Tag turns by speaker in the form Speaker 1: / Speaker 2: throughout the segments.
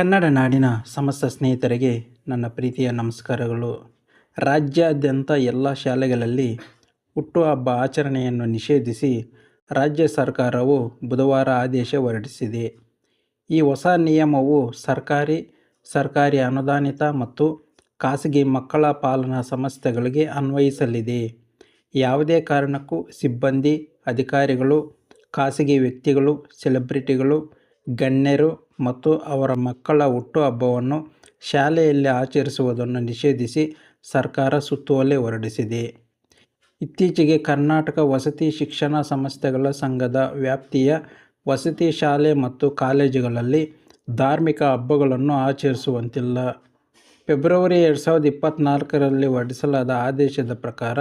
Speaker 1: ಕನ್ನಡ ನಾಡಿನ ಸಮಸ್ತ ಸ್ನೇಹಿತರಿಗೆ ನನ್ನ ಪ್ರೀತಿಯ ನಮಸ್ಕಾರಗಳು. ರಾಜ್ಯಾದ್ಯಂತ ಎಲ್ಲ ಶಾಲೆಗಳಲ್ಲಿ ಹುಟ್ಟುಹಬ್ಬ ಆಚರಣೆಯನ್ನು ನಿಷೇಧಿಸಿ ರಾಜ್ಯ ಸರ್ಕಾರವು ಬುಧವಾರ ಆದೇಶ ಹೊರಡಿಸಿದೆ. ಈ ಹೊಸ ನಿಯಮವು ಸರ್ಕಾರಿ ಸರ್ಕಾರಿ ಅನುದಾನಿತ ಮತ್ತು ಖಾಸಗಿ ಮಕ್ಕಳ ಪಾಲನಾ ಸಂಸ್ಥೆಗಳಿಗೆ ಅನ್ವಯಿಸಲಿದೆ. ಯಾವುದೇ ಕಾರಣಕ್ಕೂ ಸಿಬ್ಬಂದಿ, ಅಧಿಕಾರಿಗಳು, ಖಾಸಗಿ ವ್ಯಕ್ತಿಗಳು, ಸೆಲೆಬ್ರಿಟಿಗಳು ಗಣ್ಯರು ಮತ್ತು ಅವರ ಮಕ್ಕಳ ಹುಟ್ಟುಹಬ್ಬವನ್ನು ಶಾಲೆಯಲ್ಲಿ ಆಚರಿಸುವುದನ್ನು ನಿಷೇಧಿಸಿ ಸರ್ಕಾರ ಸುತ್ತೋಲೆ ಹೊರಡಿಸಿದೆ. ಇತ್ತೀಚೆಗೆ ಕರ್ನಾಟಕ ವಸತಿ ಶಿಕ್ಷಣ ಸಂಸ್ಥೆಗಳ ಸಂಘದ ವ್ಯಾಪ್ತಿಯ ವಸತಿ ಶಾಲೆ ಮತ್ತು ಕಾಲೇಜುಗಳಲ್ಲಿ ಧಾರ್ಮಿಕ ಹಬ್ಬಗಳನ್ನು ಆಚರಿಸುವಂತಿಲ್ಲ. ಫೆಬ್ರವರಿ ಎರಡು ಸಾವಿರದ ಇಪ್ಪತ್ತ್ನಾಲ್ಕರಲ್ಲಿ ಹೊರಡಿಸಲಾದ ಆದೇಶದ ಪ್ರಕಾರ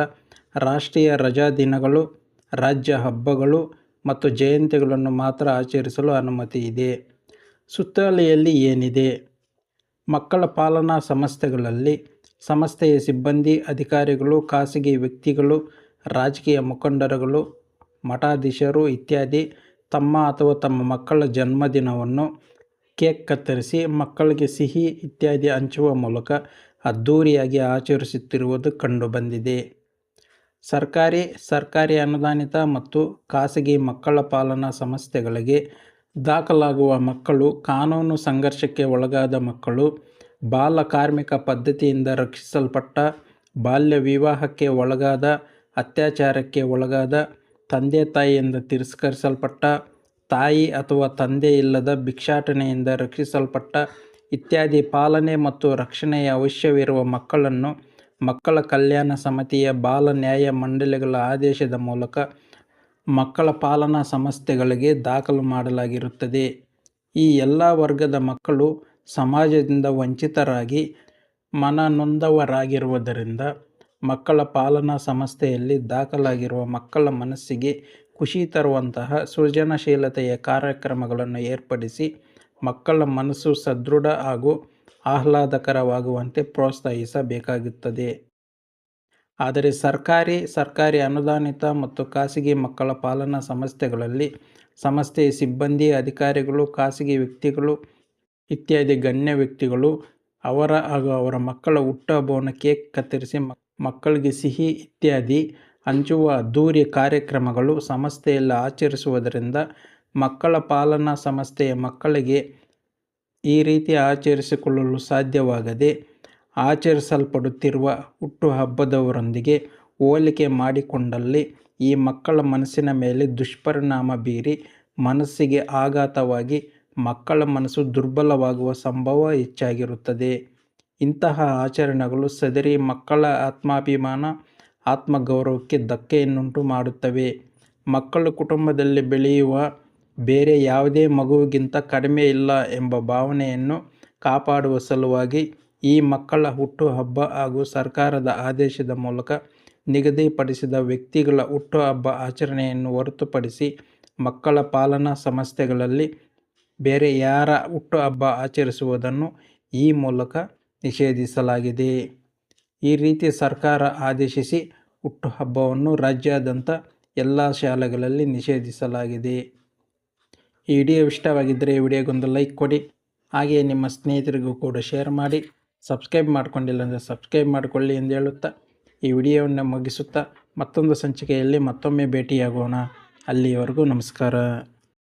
Speaker 1: ರಾಷ್ಟ್ರೀಯ ರಜಾದಿನಗಳು ರಾಜ್ಯ ಹಬ್ಬಗಳು ಮತ್ತು ಜಯಂತಿಗಳನ್ನು ಮಾತ್ರ ಆಚರಿಸಲು ಅನುಮತಿ ಇದೆ. ಸುತ್ತಲೆಯಲ್ಲಿ ಏನಿದೆ? ಮಕ್ಕಳ ಪಾಲನಾ ಸಂಸ್ಥೆಗಳಲ್ಲಿ ಸಂಸ್ಥೆಯ ಸಿಬ್ಬಂದಿ, ಅಧಿಕಾರಿಗಳು, ಖಾಸಗಿ ವ್ಯಕ್ತಿಗಳು, ರಾಜಕೀಯ ಮುಖಂಡರುಗಳು, ಮಠಾಧೀಶರು ಇತ್ಯಾದಿ ತಮ್ಮ ಅಥವಾ ತಮ್ಮ ಮಕ್ಕಳ ಜನ್ಮದಿನವನ್ನು ಕೇಕ್ ಕತ್ತರಿಸಿ ಮಕ್ಕಳಿಗೆ ಸಿಹಿ ಇತ್ಯಾದಿ ಹಂಚುವ ಮೂಲಕ ಅದ್ಧೂರಿಯಾಗಿ ಆಚರಿಸುತ್ತಿರುವುದು ಕಂಡುಬಂದಿದೆ. ಸರ್ಕಾರಿ ಸರ್ಕಾರಿ ಅನುದಾನಿತ ಮತ್ತು ಖಾಸಗಿ ಮಕ್ಕಳ ಪಾಲನಾ ಸಂಸ್ಥೆಗಳಿಗೆ ದಾಖಲಾಗುವ ಮಕ್ಕಳು, ಕಾನೂನು ಸಂಘರ್ಷಕ್ಕೆ ಒಳಗಾದ ಮಕ್ಕಳು, ಬಾಲ ಕಾರ್ಮಿಕ ಪದ್ಧತಿಯಿಂದ ರಕ್ಷಿಸಲ್ಪಟ್ಟ, ಬಾಲ್ಯ ವಿವಾಹಕ್ಕೆ ಒಳಗಾದ, ಅತ್ಯಾಚಾರಕ್ಕೆ ಒಳಗಾದ, ತಂದೆ ತಾಯಿಯಿಂದ ತಿರಸ್ಕರಿಸಲ್ಪಟ್ಟ, ತಾಯಿ ಅಥವಾ ತಂದೆ ಇಲ್ಲದ ಭಿಕ್ಷಾಟನೆಯಿಂದ ರಕ್ಷಿಸಲ್ಪಟ್ಟ ಇತ್ಯಾದಿ ಪಾಲನೆ ಮತ್ತು ರಕ್ಷಣೆಯ ಅವಶ್ಯವಿರುವ ಮಕ್ಕಳನ್ನು ಮಕ್ಕಳ ಕಲ್ಯಾಣ ಸಮಿತಿಯ ಬಾಲ ನ್ಯಾಯ ಮಂಡಳಿಗಳ ಆದೇಶದ ಮೂಲಕ ಮಕ್ಕಳ ಪಾಲನಾ ಸಂಸ್ಥೆಗಳಿಗೆ ದಾಖಲು ಮಾಡಲಾಗಿರುತ್ತದೆ. ಈ ಎಲ್ಲ ವರ್ಗದ ಮಕ್ಕಳು ಸಮಾಜದಿಂದ ವಂಚಿತರಾಗಿ ಮನನೊಂದವರಾಗಿರುವುದರಿಂದ ಮಕ್ಕಳ ಪಾಲನಾ ಸಂಸ್ಥೆಯಲ್ಲಿ ದಾಖಲಾಗಿರುವ ಮಕ್ಕಳ ಮನಸ್ಸಿಗೆ ಖುಷಿ ತರುವಂತಹ ಸೃಜನಶೀಲತೆಯ ಕಾರ್ಯಕ್ರಮಗಳನ್ನು ಏರ್ಪಡಿಸಿ ಮಕ್ಕಳ ಮನಸ್ಸು ಸದೃಢ ಹಾಗೂ ಆಹ್ಲಾದಕರವಾಗುವಂತೆ ಪ್ರೋತ್ಸಾಹಿಸಬೇಕಾಗುತ್ತದೆ. ಆದರೆ ಸರ್ಕಾರಿ ಸರ್ಕಾರಿ ಅನುದಾನಿತ ಮತ್ತು ಖಾಸಗಿ ಮಕ್ಕಳ ಪಾಲನಾ ಸಂಸ್ಥೆಗಳಲ್ಲಿ ಸಂಸ್ಥೆಯ ಸಿಬ್ಬಂದಿ ಅಧಿಕಾರಿಗಳು, ಖಾಸಗಿ ವ್ಯಕ್ತಿಗಳು ಇತ್ಯಾದಿ ಗಣ್ಯ ವ್ಯಕ್ತಿಗಳು ಅವರ ಹಾಗೂ ಅವರ ಮಕ್ಕಳ ಹುಟ್ಟುಹಬ್ಬವನ್ನು ಕೇಕ್ ಕತ್ತರಿಸಿ ಮಕ್ಕಳಿಗೆ ಸಿಹಿ ಇತ್ಯಾದಿ ಹಂಚುವ ದೂರಿ ಕಾರ್ಯಕ್ರಮಗಳು ಸಂಸ್ಥೆಯಲ್ಲಿ ಆಚರಿಸುವುದರಿಂದ ಮಕ್ಕಳ ಪಾಲನಾ ಸಂಸ್ಥೆಯ ಮಕ್ಕಳಿಗೆ ಈ ರೀತಿ ಆಚರಿಸಿಕೊಳ್ಳಲು ಸಾಧ್ಯವಾಗದೆ ಆಚರಿಸಲ್ಪಡುತ್ತಿರುವ ಹುಟ್ಟುಹಬ್ಬದವರೊಂದಿಗೆ ಹೋಲಿಕೆ ಮಾಡಿಕೊಂಡಲ್ಲಿ ಈ ಮಕ್ಕಳ ಮನಸ್ಸಿನ ಮೇಲೆ ದುಷ್ಪರಿಣಾಮ ಬೀರಿ ಮನಸ್ಸಿಗೆ ಆಘಾತವಾಗಿ ಮಕ್ಕಳ ಮನಸ್ಸು ದುರ್ಬಲವಾಗುವ ಸಂಭವ ಹೆಚ್ಚಾಗಿರುತ್ತದೆ. ಇಂತಹ ಆಚರಣೆಗಳು ಸದರಿ ಮಕ್ಕಳ ಆತ್ಮಾಭಿಮಾನ, ಆತ್ಮಗೌರವಕ್ಕೆ ಧಕ್ಕೆಯನ್ನುಂಟು ಮಾಡುತ್ತವೆ. ಮಕ್ಕಳು ಕುಟುಂಬದಲ್ಲಿ ಬೆಳೆಯುವ ಬೇರೆ ಯಾವುದೇ ಮಗುವಿಗಿಂತ ಕಡಿಮೆ ಇಲ್ಲ ಎಂಬ ಭಾವನೆಯನ್ನು ಕಾಪಾಡುವ ಸಲುವಾಗಿ ಈ ಮಕ್ಕಳ ಹುಟ್ಟುಹಬ್ಬ ಹಾಗೂ ಸರ್ಕಾರದ ಆದೇಶದ ಮೂಲಕ ನಿಗದಿಪಡಿಸಿದ ವ್ಯಕ್ತಿಗಳ ಹುಟ್ಟುಹಬ್ಬ ಆಚರಣೆಯನ್ನು ಹೊರತುಪಡಿಸಿ ಮಕ್ಕಳ ಪಾಲನಾ ಸಂಸ್ಥೆಗಳಲ್ಲಿ ಬೇರೆ ಯಾರ ಹುಟ್ಟುಹಬ್ಬ ಆಚರಿಸುವುದನ್ನು ಈ ಮೂಲಕ ನಿಷೇಧಿಸಲಾಗಿದೆ. ಈ ರೀತಿ ಸರ್ಕಾರ ಆದೇಶಿಸಿ ಹುಟ್ಟುಹಬ್ಬವನ್ನು ರಾಜ್ಯಾದ್ಯಂತ ಎಲ್ಲ ಶಾಲೆಗಳಲ್ಲಿ ನಿಷೇಧಿಸಲಾಗಿದೆ. ಈ ವಿಡಿಯೋ ಇಷ್ಟವಾಗಿದ್ದರೆ ಈ ವಿಡಿಯೋಗೊಂದು ಲೈಕ್ ಕೊಡಿ. ಹಾಗೆಯೇ ನಿಮ್ಮ ಸ್ನೇಹಿತರಿಗೂ ಕೂಡ ಶೇರ್ ಮಾಡಿ. ಸಬ್ಸ್ಕ್ರೈಬ್ ಮಾಡ್ಕೊಂಡಿಲ್ಲ ಅಂದರೆ ಸಬ್ಸ್ಕ್ರೈಬ್ ಮಾಡಿಕೊಳ್ಳಿ ಎಂದು ಹೇಳುತ್ತಾ, ಈ ವಿಡಿಯೋವನ್ನು ಮುಗಿಸುತ್ತಾ ಮತ್ತೊಂದು ಸಂಚಿಕೆಯಲ್ಲಿ ಮತ್ತೊಮ್ಮೆ ಭೇಟಿಯಾಗೋಣ. ಅಲ್ಲಿಯವರೆಗೂ ನಮಸ್ಕಾರ.